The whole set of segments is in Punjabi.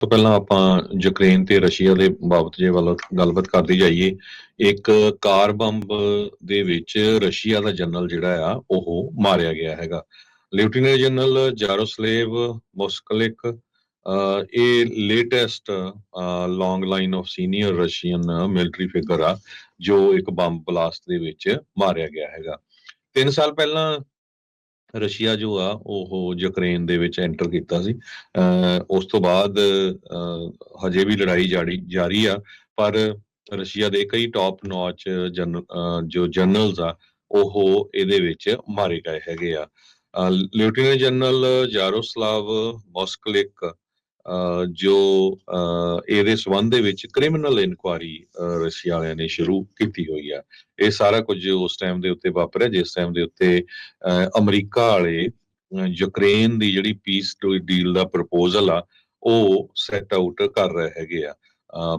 ਤੋਂ ਪਹਿਲਾਂ ਆਪਾਂ ਯੂਕਰੇਨ ਤੇ ਰਸ਼ੀਆ ਦੇ ਬਾਬਤ ਜੇ ਵੱਲ ਗੱਲਬਾਤ ਕਰਦੇ ਜਾਈਏ, ਇੱਕ ਕਾਰ ਬੰਬ ਦੇ ਵਿੱਚ ਰਸ਼ੀਆ ਦਾ ਜਨਰਲ ਜਿਹੜਾ ਆ, ਉਹ ਮਾਰਿਆ ਗਿਆ ਹੈਗਾ। ਲੈਫਟੀਨੈਂਟ ਜਨਰਲ ਜਾਰੋਸਲੇਵ ਮੋਸਕਲਿਕ ਇਹ latest long line of senior Russian military figure ਆ, ਜੋ ਇੱਕ ਬੰਬ ਬਲਾਸਟ ਦੇ ਵਿੱਚ ਮਾਰਿਆ ਗਿਆ ਹੈਗਾ। 3 ਸਾਲ ਪਹਿਲਾਂ ਰਸ਼ੀਆ ਜੋ ਆ, ਉਹ ਯੂਕਰੇਨ ਦੇ ਵਿੱਚ ਐਂਟਰ ਕੀਤਾ ਸੀ। ਉਸ ਤੋਂ ਬਾਅਦ ਹਜੇ ਵੀ ਲੜਾਈ ਜਾਰੀ ਜਾਰੀ ਆ, ਪਰ ਰਸ਼ੀਆ ਦੇ ਕਈ ਟੌਪ ਨੌਚ ਜਨ ਜੋ ਜਨਰਲਸ ਆ, ਉਹ ਇਹਦੇ ਵਿੱਚ ਮਾਰੇ ਗਏ ਹੈਗੇ ਆ। ਲੈਫਟੀਨੈਂਟ ਜਨਰਲ ਜਾਰੋਸਲਾਵ ਮੋਸਕਲਿਕ ਜੋ, ਅਹ, ਇਹਦੇ ਸਬੰਧ ਦੇ ਵਿੱਚ ਕ੍ਰਿਮੀਨਲ ਇਨਕੁਆਰੀ ਰਸ਼ੀਆ ਵਾਲਿਆਂ ਨੇ ਸ਼ੁਰੂ ਕੀਤੀ ਹੋਈ ਆ। ਇਹ ਸਾਰਾ ਕੁਝ ਉਸ ਟਾਈਮ ਦੇ ਉੱਤੇ ਵਾਪਰਿਆ, ਜਿਸ ਟਾਈਮ ਦੇ ਉੱਤੇ ਅਮਰੀਕਾ ਵਾਲੇ ਯੂਕਰੇਨ ਦੀ ਜਿਹੜੀ ਪੀਸ ਡੀਲ ਦਾ ਪ੍ਰਪੋਜ਼ਲ ਆ, ਉਹ ਸੈਟ ਆਊਟ ਕਰ ਰਹੇ ਹੈਗੇ ਆ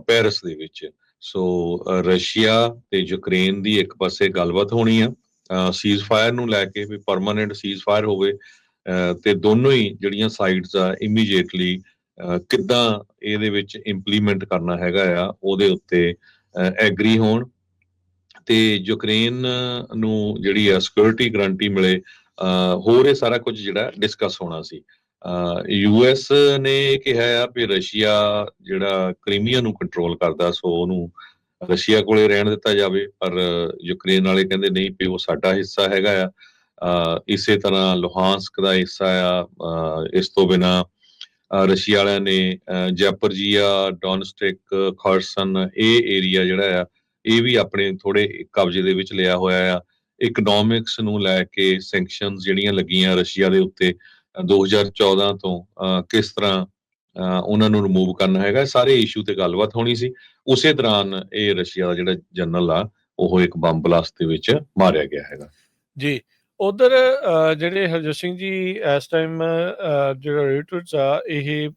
ਪੈਰਿਸ ਦੇ ਵਿੱਚ। ਸੋ ਰਸ਼ੀਆ ਤੇ ਯੂਕਰੇਨ ਦੀ ਇੱਕ ਪਾਸੇ ਗੱਲਬਾਤ ਹੋਣੀ ਆ ਸੀਜ਼ ਫਾਇਰ ਨੂੰ ਲੈ ਕੇ ਵੀ ਪਰਮਾਨੈਂਟ ਸੀਜ਼ ਫਾਇਰ ਹੋਵੇ, ਅਹ, ਤੇ ਦੋਨੋਂ ਹੀ ਜਿਹੜੀਆਂ ਸਾਈਡਸ ਆ ਇਮੀਡੀਏਟਲੀ ਕਿੱਦਾਂ ਇਹਦੇ ਵਿੱਚ ਇੰਪਲੀਮੈਂਟ ਕਰਨਾ ਹੈਗਾ ਆ, ਉਹਦੇ ਉੱਤੇ ਐਗਰੀ ਹੋਣ ਤੇ ਯੂਕਰੇਨ ਨੂੰ ਜਿਹੜੀ ਆ ਸਿਕਿਉਰਿਟੀ ਗਰੰਟੀ ਮਿਲੇ ਹੋਰ ਇਹ ਸਾਰਾ ਕੁਝ ਜਿਹੜਾ ਡਿਸਕਸ ਹੋਣਾ ਸੀ। ਯੂਐਸ ਨੇ ਕਿਹਾ ਆ ਵੀ ਰਸ਼ੀਆ ਜਿਹੜਾ ਕ੍ਰੀਮੀਆ ਨੂੰ ਕੰਟਰੋਲ ਕਰਦਾ, ਸੋ ਉਹਨੂੰ ਰਸ਼ੀਆ ਕੋਲੇ ਰਹਿਣ ਦਿੱਤਾ ਜਾਵੇ, ਪਰ ਯੂਕਰੇਨ ਵਾਲੇ ਕਹਿੰਦੇ ਨਹੀਂ ਵੀ ਉਹ ਸਾਡਾ ਹਿੱਸਾ ਹੈਗਾ ਆ। ਇਸੇ ਤਰ੍ਹਾਂ ਲੋਹਾਂਸਕ ਦਾ ਹਿੱਸਾ ਆ ਇਸ ਤੋਂ ਬਿਨਾ ਰਸ਼ੀਆ ਵਾਲਿਆਂ ਨੇ ਜੈਪਰਜੀਆ ਡੋਨਸਟਿਕ, ਖਰਸਨ, ਇਹ ਏਰੀਆ ਜਿਹੜਾ ਆ, ਇਹ ਵੀ ਆਪਣੇ ਥੋੜੇ ਕਬਜ਼ੇ ਦੇ ਵਿੱਚ ਲਿਆ ਹੋਇਆ ਆ। ਇਕਨੋਮਿਕਸ ਨੂੰ ਲੈ ਕੇ ਸੈਂਕਸ਼ਨਸ ਜਿਹੜੀਆਂ ਲੱਗੀਆਂ ਰਸ਼ੀਆ ਦੇ ਉੱਤੇ 2014 ਤੋਂ ਕਿਸ ਤਰ੍ਹਾਂ ਉਹਨਾਂ ਨੂੰ ਰਿਮੂਵ ਕਰਨਾ ਹੈਗਾ, ਸਾਰੇ ਇਸ਼ੂ ਤੇ ਗੱਲਬਾਤ ਹੋਣੀ ਸੀ। ਉਸੇ ਦੌਰਾਨ ਇਹ ਰਸ਼ੀਆ ਦਾ ਜਿਹੜਾ ਜਨਰਲ ਆ, ਉਹ ਇੱਕ ਬੰਬ ਬਲਾਸਟ ਦੇ ਵਿੱਚ ਮਾਰਿਆ ਗਿਆ ਹੈਗਾ। ਜੀ ਉਧਰ ਜਿਹੜੇ ਹਰਜੋਤ ਸਿੰਘ ਜੀ ਇਸ ਟਾਈਮ ਜਿਹੜਾ ਰੇਟਰਸ ਆ, ਇਹ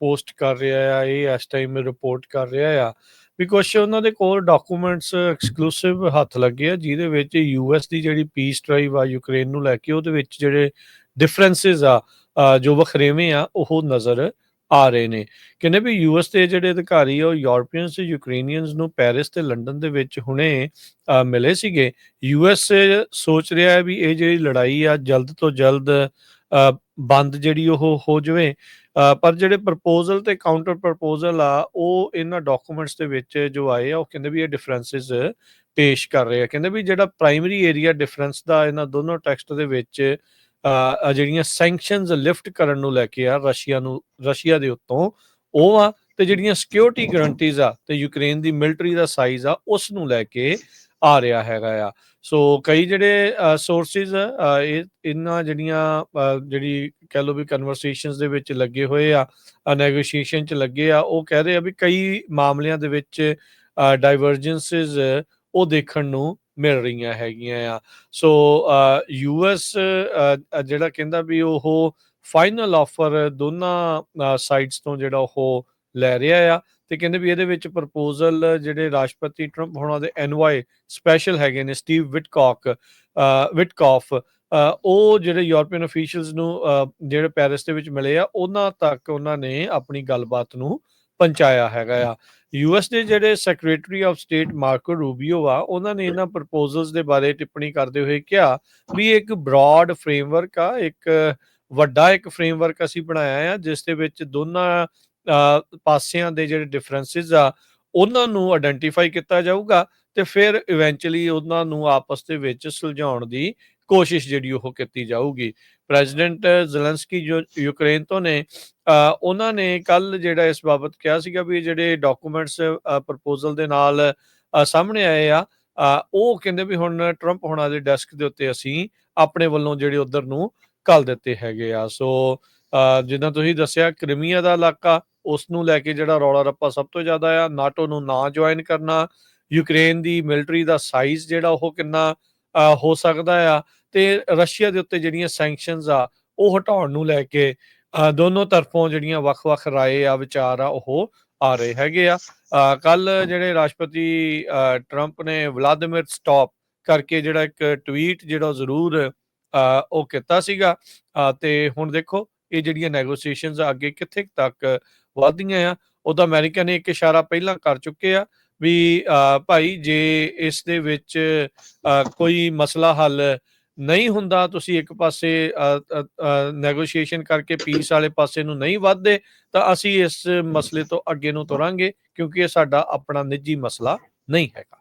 ਪੋਸਟ ਕਰ ਰਿਹਾ ਆ, ਇਹ ਇਸ ਟਾਈਮ ਰਿਪੋਰਟ ਕਰ ਰਿਹਾ ਆ ਵੀ ਕੁਝ ਉਹਨਾਂ ਦੇ ਕੋਲ ਡਾਕੂਮੈਂਟਸ ਐਕਸਕਲੂਸਿਵ ਹੱਥ ਲੱਗੇ ਆ, ਜਿਹਦੇ ਵਿੱਚ ਯੂਐਸ ਦੀ ਜਿਹੜੀ ਪੀਸ ਡਰਾਈਵ ਆ ਯੂਕਰੇਨ ਨੂੰ ਲੈ ਕੇ, ਉਹਦੇ ਵਿੱਚ ਜਿਹੜੇ ਡਿਫਰੈਂਸਸ ਆ ਜੋ ਵਖਰੇਵੇਂ ਆ, ਉਹ ਨਜ਼ਰ ਆ ਰਹੇ ਨੇ। ਕਹਿੰਦੇ ਵੀ ਯੂਐਸ ਦੇ ਜਿਹੜੇ ਅਧਿਕਾਰੀ ਆ, ਉਹ ਯੂਰਪੀਅਨਸ ਤੇ ਯੂਕਰੇਨੀਅਨਸ ਨੂੰ ਪੈਰਿਸ ਤੇ ਲੰਡਨ ਦੇ ਵਿੱਚ ਹੁਣੇ ਮਿਲੇ ਸੀਗੇ। ਯੂਐਸ ਸੋਚ ਰਿਹਾ ਹੈ ਵੀ ਇਹ ਜਿਹੜੀ ਲੜਾਈ ਆ, ਜਲਦ ਤੋਂ ਜਲਦ ਬੰਦ ਜਿਹੜੀ ਉਹ ਹੋ ਜਾਵੇ। ਪਰ ਜਿਹੜੇ ਪ੍ਰਪੋਜ਼ਲ ਤੇ ਕਾਊਂਟਰ ਪ੍ਰਪੋਜ਼ਲ ਆ, ਉਹ ਇਹਨਾਂ ਡਾਕੂਮੈਂਟਸ ਦੇ ਵਿੱਚ ਜੋ ਆਏ ਆ, ਉਹ ਕਹਿੰਦੇ ਵੀ ਇਹ ਡਿਫਰੈਂਸਸ ਪੇਸ਼ ਕਰ ਰਹੇ ਆ। ਕਹਿੰਦੇ ਵੀ ਜਿਹੜਾ ਪ੍ਰਾਇਮਰੀ ਏਰੀਆ ਡਿਫਰੈਂਸ ਦਾ ਇਹਨਾਂ ਦੋਨੋਂ ਟੈਕਸਟ ਦੇ ਵਿੱਚ ਜਿਹੜੀਆਂ ਸੈਂਕਸ਼ਨਸ ਲਿਫਟ ਕਰਨ ਨੂੰ ਲੈ ਕੇ ਆ ਰਸ਼ੀਆ ਨੂੰ, ਰਸ਼ੀਆ ਦੇ ਉੱਤੋਂ, ਉਹ ਆ ਤੇ ਜਿਹੜੀਆਂ ਸਿਕਿਉਰਿਟੀ ਗਰੰਟੀਜ਼ ਆ ਤੇ ਯੂਕਰੇਨ ਦੀ ਮਿਲਟਰੀ ਦਾ ਸਾਈਜ਼ ਆ, ਉਸ ਨੂੰ ਲੈ ਕੇ ਆ ਰਿਹਾ ਹੈਗਾ ਆ। ਸੋ ਕਈ ਜਿਹੜੇ ਸੋਰਸਿਸ ਇਹ, ਇਹਨਾਂ ਜਿਹੜੀਆਂ ਜਿਹੜੀ ਕਹਿ ਲੋ ਵੀ ਕਨਵਰਸੇਸ਼ਨਸ ਦੇ ਵਿੱਚ ਲੱਗੇ ਹੋਏ ਆ ਨੈਗੋਸ਼ੀਏਸ਼ਨ ਚ ਲੱਗੇ ਆ, ਉਹ ਕਹਿ ਰਹੇ ਆ ਵੀ ਕਈ ਮਾਮਲਿਆਂ ਦੇ ਵਿੱਚ ਡਾਈਵਰਜੈਂਸਸ ਉਹ ਦੇਖਣ ਨੂੰ ਮਿਲ ਰਹੀਆਂ ਹੈਗੀਆਂ ਆ। ਸੋ ਯੂ ਐਸ ਜਿਹੜਾ ਕਹਿੰਦਾ ਵੀ ਉਹ ਫਾਈਨਲ ਆਫਰ ਦੋਨਾਂ ਸਾਈਡਸ ਤੋਂ ਜਿਹੜਾ ਉਹ ਲੈ ਰਿਹਾ ਆ ਤੇ ਕਹਿੰਦੇ ਵੀ ਇਹਦੇ ਵਿੱਚ ਪ੍ਰਪੋਜ਼ਲ ਜਿਹੜੇ ਰਾਸ਼ਟਰਪਤੀ ਟਰੰਪ ਹੋਣਾ ਦੇ ਐਨਵਾਈ ਸਪੈਸ਼ਲ ਹੈਗੇ ਨੇ ਸਟੀਵ ਵਿਟਕੌਕ ਵਿਟਕੌਫ ਉਹ ਜਿਹੜੇ ਯੂਰਪੀਅਨ ਅਫੀਸ਼ੀਅਲਸ ਨੂੰ ਜਿਹੜੇ ਪੈਰਿਸ ਦੇ ਵਿੱਚ ਮਿਲੇ ਆ, ਉਹਨਾਂ ਤੱਕ ਉਹਨਾਂ ਨੇ ਆਪਣੀ ਗੱਲਬਾਤ ਨੂੰ ਪਹੁੰਚਾਇਆ ਹੈਗਾ ਆ। ਯੂਐਸ ਦੇ ਜਿਹੜੇ secretary of state Marco Rubio ਆ, ਉਹਨਾਂ ਨੇ ਇਹਨਾਂ ਪ੍ਰਪੋਜ਼ਲਸ ਦੇ ਬਾਰੇ ਟਿੱਪਣੀ ਕਰਦੇ ਹੋਏ ਕਿਹਾ ਵੀ ਇੱਕ ਬ੍ਰੌਡ ਫਰੇਮਵਰਕ ਆ, ਇੱਕ ਵੱਡਾ ਇੱਕ ਫਰੇਮਵਰਕ ਅਸੀਂ ਬਣਾਇਆ ਆ, ਜਿਸ ਦੇ ਵਿੱਚ ਦੋਨਾਂ ਪਾਸਿਆਂ ਦੇ ਜਿਹੜੇ ਡਿਫਰੈਂਸਸ ਆ, ਉਹਨਾਂ ਨੂੰ ਆਇਡੈਂਟੀਫਾਈ ਕੀਤਾ ਜਾਊਗਾ ਤੇ ਫਿਰ ਇਵੈਂਚੁਅਲੀ ਉਹਨਾਂ ਨੂੰ ਆਪਸ ਦੇ ਵਿੱਚ ਸੁਲਝਾਉਣ ਦੀ ਕੋਸ਼ਿਸ਼ ਜਿਹੜੀ ਉਹ ਕੀਤੀ ਜਾਊਗੀ। ਪ੍ਰੈਜ਼ੀਡੈਂਟ ਜ਼ੈਲੈਂਸਕੀ ਜੋ ਯੂਕਰੇਨ ਤੋਂ ਨੇ ਉਹਨਾਂ ਨੇ ਕੱਲ ਜਿਹੜਾ ਇਸ ਬਾਬਤ ਕਿਹਾ ਸੀਗਾ ਵੀ ਜਿਹੜੇ ਡਾਕੂਮੈਂਟਸ ਪ੍ਰਪੋਜ਼ਲ ਦੇ ਨਾਲ ਸਾਹਮਣੇ ਆਏ ਆ ਉਹ ਕਹਿੰਦੇ ਵੀ ਹੁਣ ਟਰੰਪ ਹੋਣਾ ਦੇ ਡੈਸਕ ਦੇ ਉੱਤੇ ਅਸੀਂ ਆਪਣੇ ਵੱਲੋਂ ਜਿਹੜੇ ਉਧਰ ਨੂੰ ਕੱਲ ਦਿੱਤੇ ਹੈਗੇ ਆ। ਸੋ ਜਿੱਦਾਂ ਤੁਸੀਂ ਦੱਸਿਆ, ਕ੍ਰੀਮੀਆ ਦਾ ਇਲਾਕਾ, ਉਸ ਨੂੰ ਲੈ ਕੇ ਜਿਹੜਾ ਰੌਲਾ ਰੱਪਾ ਸਭ ਤੋਂ ਜ਼ਿਆਦਾ ਆ। ਨਾਟੋ ਨੂੰ ਨਾ ਜੁਆਇਨ ਕਰਨਾ ਯੂਕਰੇਨ ਦੀ ਮਿਲਟਰੀ ਦਾ ਸਾਈਜ਼ ਜਿਹੜਾ ਉਹ ਕਿੰਨਾ ਹੋ ਸਕਦਾ ਆ। ਤੇ ਰਸ਼ੀਆ ਦੇ ਉੱਤੇ ਜਿਹੜੀਆਂ ਸੈਂਕਸ਼ਨਸ ਆ, ਉਹ ਹਟਾਉਣ ਨੂੰ ਲੈ ਕੇ ਦੋਨੋਂ ਤਰਫੋਂ ਜਿਹੜੀਆਂ ਵੱਖ-ਵੱਖ ਰਾਏ ਆ ਵਿਚਾਰ ਆ ਉਹ ਆ ਰਹੇ ਹੈਗੇ ਆ। ਕੱਲ ਜਿਹੜੇ ਰਾਸ਼ਟਰਪਤੀ ਟਰੰਪ ਨੇ ਵਲਾਦੀਮਿਰ ਸਟਾਪ ਕਰਕੇ ਜਿਹੜਾ ਇੱਕ ਟਵੀਟ ਜਿਹੜਾ ਜ਼ਰੂਰ ਉਹ ਕੀਤਾ ਸੀਗਾ। ਤੇ ਹੁਣ ਦੇਖੋ ਇਹ ਜਿਹੜੀਆਂ ਨੈਗੋਸੀਏਸ਼ਨਸ ਅੱਗੇ ਕਿੱਥੇ ਤੱਕ ਵਧਦੀਆਂ ਆ ਉਹਦਾ ਅਮਰੀਕਾ ਨੇ ਇੱਕ ਇਸ਼ਾਰਾ ਪਹਿਲਾਂ ਕਰ ਚੁੱਕੇ ਆ ਵੀ ਅ, ਭਾਈ ਜੇ ਇਸ ਦੇ ਵਿੱਚ ਅ, ਕੋਈ ਮਸਲਾ ਹੱਲ ਨਹੀਂ ਹੁੰਦਾ, ਤੁਸੀਂ ਇੱਕ ਪਾਸੇ ਨੈਗੋਸ਼ੀਏਸ਼ਨ ਕਰਕੇ ਪੀਸ ਵਾਲੇ ਪਾਸੇ ਨੂੰ ਨਹੀਂ ਵੱਧਦੇ, ਤਾਂ ਅਸੀਂ ਇਸ ਮਸਲੇ ਤੋਂ ਅੱਗੇ ਨੂੰ ਤੁਰਾਂਗੇ, ਕਿਉਂਕਿ ਇਹ ਸਾਡਾ ਆਪਣਾ ਨਿੱਜੀ ਮਸਲਾ ਨਹੀਂ ਹੈਗਾ।